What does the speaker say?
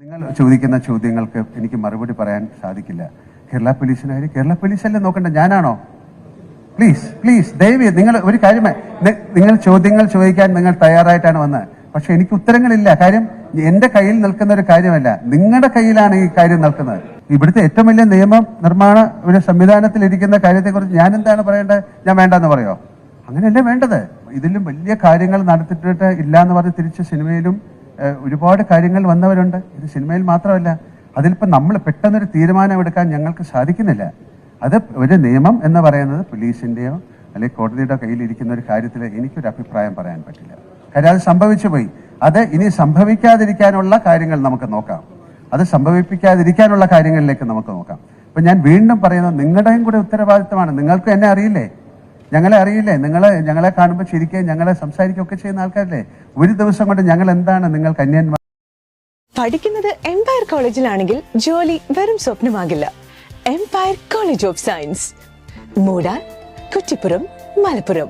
നിങ്ങൾ ചോദിക്കുന്ന ചോദ്യങ്ങൾക്ക് എനിക്ക് മറുപടി പറയാൻ സാധിക്കില്ല. കേരള പോലീസിനായി കേരള പോലീസല്ലേ നോക്കണ്ട? ഞാനാണോ? പ്ലീസ് പ്ലീസ് ദയവ് നിങ്ങൾ ഒരു കാര്യമേ നിങ്ങൾ ചോദ്യങ്ങൾ ചോദിക്കാൻ നിങ്ങൾ തയ്യാറായിട്ടാണ് വന്നത്. പക്ഷെ എനിക്ക് ഉത്തരങ്ങളില്ല. കാര്യം എന്റെ കയ്യിൽ നിൽക്കുന്ന ഒരു കാര്യമല്ല. നിങ്ങളുടെ കയ്യിലാണ് ഈ കാര്യം നിൽക്കുന്നത്. ഇവിടുത്തെ ഏറ്റവും വലിയ നിയമം നിർമ്മാണ ഒരു സംവിധാനത്തിൽ ഇരിക്കുന്ന കാര്യത്തെക്കുറിച്ച് ഞാൻ എന്താണ് പറയേണ്ടത്? ഞാൻ വേണ്ടെന്ന് പറയോ? അങ്ങനെയല്ലേ വേണ്ടത്? ഇതിലും വലിയ കാര്യങ്ങൾ നടത്തിയിട്ട് ഇല്ല എന്ന് പറഞ്ഞ് തിരിച്ച് സിനിമയിലും ഒരുപാട് കാര്യങ്ങൾ വന്നവരുണ്ട്. ഇത് സിനിമയിൽ മാത്രമല്ല അതിലിപ്പോൾ നമ്മൾ പെട്ടെന്നൊരു തീരുമാനമെടുക്കാൻ ഞങ്ങൾക്ക് സാധിക്കുന്നില്ല. അത് ഒരു നിയമം എന്ന് പറയുന്നത് പോലീസിന്റെയോ അല്ലെങ്കിൽ കോടതിയുടെ കയ്യിലിരിക്കുന്ന ഒരു കാര്യത്തിൽ എനിക്കൊരു അഭിപ്രായം പറയാൻ പറ്റില്ല. കാര്യം അത് സംഭവിച്ചു പോയി. അത് ഇനി സംഭവിക്കാതിരിക്കാനുള്ള കാര്യങ്ങൾ നമുക്ക് നോക്കാം. അത് സംഭവിപ്പിക്കാതിരിക്കാനുള്ള കാര്യങ്ങളിലേക്ക് നമുക്ക് നോക്കാം. അപ്പം ഞാൻ വീണ്ടും പറയുന്നത് നിങ്ങളുടെയും കൂടെ ഉത്തരവാദിത്തമാണ്. നിങ്ങൾക്ക് എന്നെ അറിയില്ലേ? ഞങ്ങളെ അറിയില്ലേ? നിങ്ങൾ ഞങ്ങളെ കാണുമ്പോൾ ചിരിക്കുകയും ഞങ്ങളെ സംസാരിക്കുകയൊക്കെ ചെയ്യുന്ന ആൾക്കാരല്ലേ? ഒരു ദിവസം കൊണ്ട് ഞങ്ങൾ എന്താണ് നിങ്ങൾ കന്യാന്മാർ പഠിക്കുന്നത് എംപയർ കോളേജിലാണെങ്കിൽ ജോലി വെറും സ്വപ്നമാകില്ല. എംപയർ കോളേജ് ഓഫ് സയൻസ് മൂടാൻ കുറ്റിപ്പുറം മലപ്പുറം.